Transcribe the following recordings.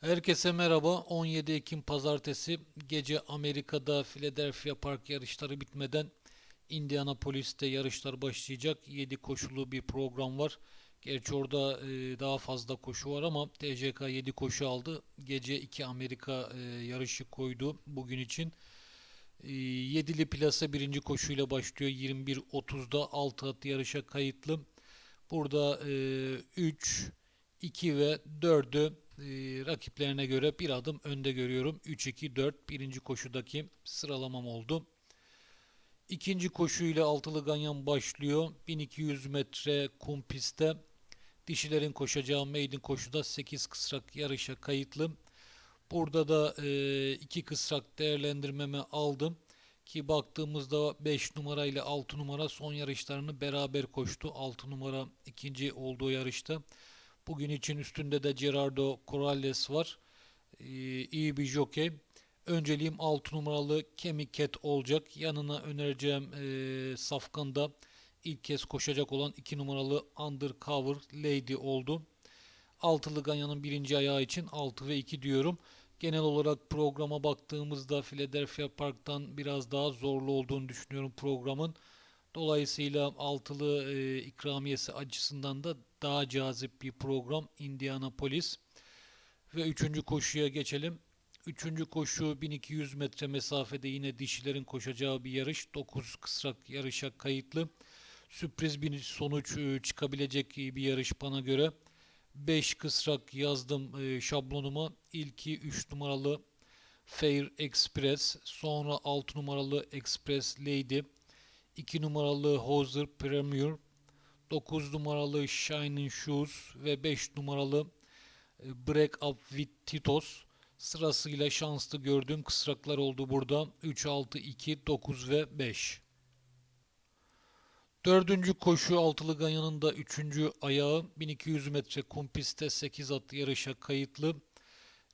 Herkese merhaba. 17 Ekim Pazartesi gece Amerika'da Philadelphia Park yarışları bitmeden Indianapolis'te yarışlar başlayacak. 7 koşulu bir program var. Gerçi orada e, daha fazla koşu var ama TCK 7 koşu aldı. Gece 2 Amerika e, yarışı koydu bugün için. E, yedili plasa birinci koşuyla başlıyor. 21.30'da 6 at yarışa kayıtlı. Burada e, 3, 2 ve 4'ü e, rakiplerine göre bir adım önde görüyorum. 3-2-4 birinci koşudaki sıralamam oldu. İkinci koşuyla altılı ganyan başlıyor. 1200 metre kum pistte. Dişilerin koşacağı maiden koşuda 8 kısrak yarışa kayıtlı. Burada da e, iki kısrak değerlendirmeme aldım. Ki baktığımızda 5 numara ile 6 numara son yarışlarını beraber koştu. 6 numara ikinci olduğu yarışta. Bugün için üstünde de Gerardo Corrales var. Ee, iyi bir jockey. Önceliğim 6 numaralı Kemi Cat olacak. Yanına önereceğim e, safkanda ilk kez koşacak olan 2 numaralı Undercover Lady oldu. Altılı Ganyan'ın birinci ayağı için 6 ve 2 diyorum. Genel olarak programa baktığımızda Philadelphia Park'tan biraz daha zorlu olduğunu düşünüyorum programın. Dolayısıyla altılı e, ikramiyesi açısından da daha cazip bir program Indianapolis. Ve üçüncü koşuya geçelim. Üçüncü koşu 1200 metre mesafede yine dişilerin koşacağı bir yarış. 9 kısrak yarışa kayıtlı. Sürpriz bir sonuç e, çıkabilecek bir yarış bana göre. 5 kısrak yazdım e, şablonuma. İlki 3 numaralı Fair Express, sonra 6 numaralı Express Lady, 2 numaralı Hoser Premier, 9 numaralı Shining Shoes ve 5 numaralı e, Break Up with Titos sırasıyla şanslı gördüğüm kısraklar oldu burada. 3, 6, 2, 9 ve 5. Dördüncü koşu altılı ganyanın da üçüncü ayağı 1200 metre kum pistte 8 at yarışa kayıtlı.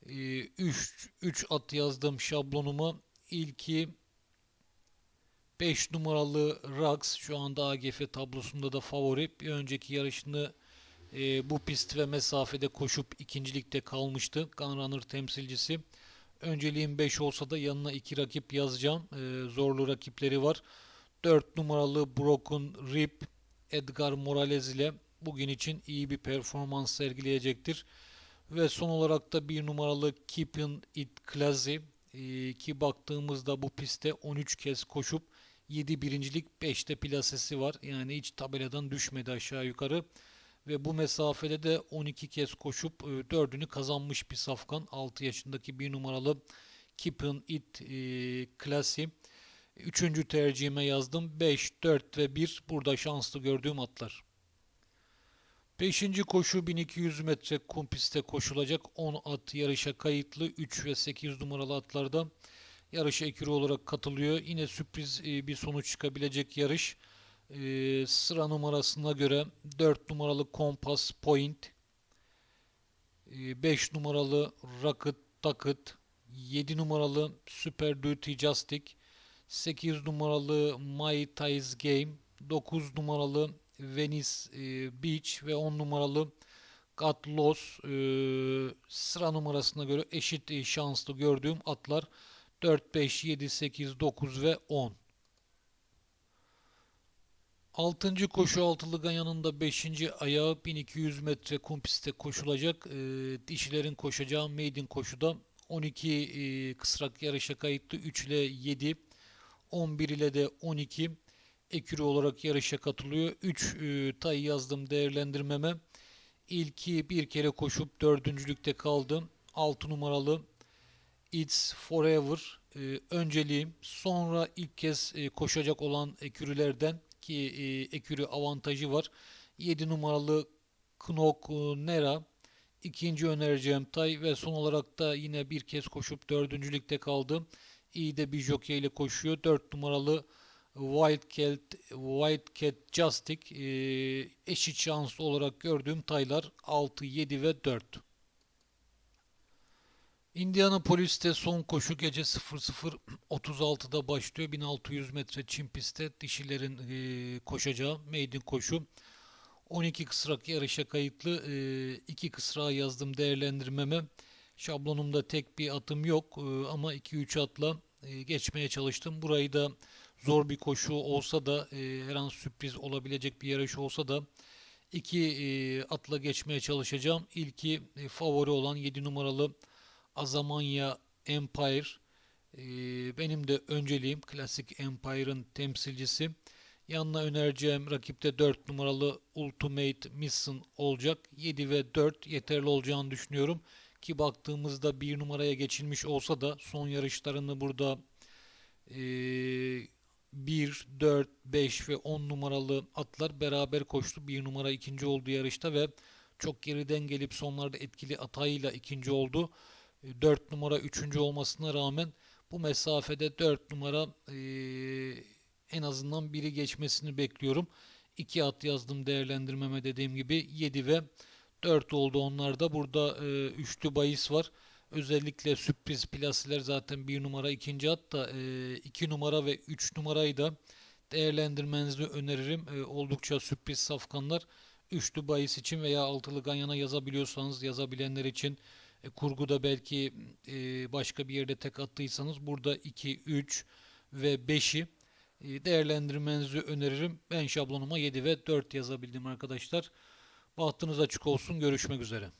3 ee, 3 at yazdım şablonuma. İlki 5 numaralı Rax şu anda AGF tablosunda da favori. Bir önceki yarışını e, bu pist ve mesafede koşup ikincilikte kalmıştı. Gunrunner temsilcisi. Önceliğim 5 olsa da yanına 2 rakip yazacağım. E, zorlu rakipleri var. 4 numaralı Broken Rib Edgar Morales ile bugün için iyi bir performans sergileyecektir. Ve son olarak da bir numaralı Keeping It Classy e, ki baktığımızda bu pistte 13 kez koşup 7 birincilik 5'te plasesi var. Yani hiç tabeladan düşmedi aşağı yukarı. Ve bu mesafede de 12 kez koşup 4'ünü e, kazanmış bir safkan. 6 yaşındaki bir numaralı Keeping It e, Classy. Üçüncü tercihime yazdım. 5, 4 ve 1 burada şanslı gördüğüm atlar. Beşinci koşu 1200 metre kum pistte koşulacak 10 at yarışa kayıtlı 3 ve 8 numaralı atlarda yarışa ekürü olarak katılıyor. Yine sürpriz e, bir sonuç çıkabilecek yarış. E, sıra numarasına göre 4 numaralı Compass Point, 5 e, numaralı Rocket Ducket, 7 numaralı Super Duty Justic, 8 numaralı My Ties Game, 9 numaralı Venice Beach ve 10 numaralı Got Lost sıra numarasına göre eşit şanslı gördüğüm atlar 4, 5, 7, 8, 9 ve 10. Altıncı koşu altılı ganyanın 5. ayağı 1200 metre kum pistte koşulacak. E, dişilerin koşacağı maiden koşuda 12 e, kısrak yarışa kayıtlı 3 ile 7, 11 ile de 12 ekürü olarak yarışa katılıyor. 3 e, tay yazdım değerlendirmeme. İlki bir kere koşup dördüncülükte kaldım. 6 numaralı It's Forever e, önceliğim. Sonra ilk kez e, koşacak olan ekürülerden ki e, ekürü avantajı var. 7 numaralı Knok Nera ikinci önereceğim tay ve son olarak da yine bir kez koşup dördüncülükte kaldım. İyi de bir jockey ile koşuyor. 4 numaralı Wildcat, Wildcat Justic e, eşit şanslı olarak gördüğüm taylar 6, 7 ve 4. Indianapolis'te son koşu gece 00.36'da başlıyor. 1600 metre çim pistte dişilerin e, koşacağı maiden koşu. 12 kısrak yarışa kayıtlı. E, 2 kısrağı yazdım değerlendirmeme. Şablonumda tek bir atım yok e, ama 2-3 atla e, geçmeye çalıştım. Burayı da zor bir koşu olsa da e, her an sürpriz olabilecek bir yarış olsa da iki e, atla geçmeye çalışacağım. İlki e, favori olan 7 numaralı Azamanya Empire. E, benim de önceliğim Klasik Empire'ın temsilcisi. Yanına önereceğim rakipte 4 numaralı Ultimate Mission olacak. 7 ve 4 yeterli olacağını düşünüyorum. Ki baktığımızda 1 numaraya geçilmiş olsa da son yarışlarını burada e, 1, 4, 5 ve 10 numaralı atlar beraber koştu. 1 numara ikinci oldu yarışta ve çok geriden gelip sonlarda etkili atayla ikinci oldu. 4 numara üçüncü olmasına rağmen bu mesafede 4 numara e, en azından biri geçmesini bekliyorum. 2 at yazdım değerlendirmeme dediğim gibi 7 ve 4 oldu onlarda. Burada e, üçlü bahis var. Özellikle sürpriz plasiler zaten 1 numara ikinci at da 2 numara ve 3 numarayı da değerlendirmenizi öneririm. E, oldukça sürpriz safkanlar. Üçlü bahis için veya altılı ganyana yazabiliyorsanız yazabilenler için e, kurguda belki e, başka bir yerde tek attıysanız burada 2, 3 ve 5'i e, değerlendirmenizi öneririm. Ben şablonuma 7 ve 4 yazabildim arkadaşlar. Bahtınız açık olsun. Görüşmek üzere.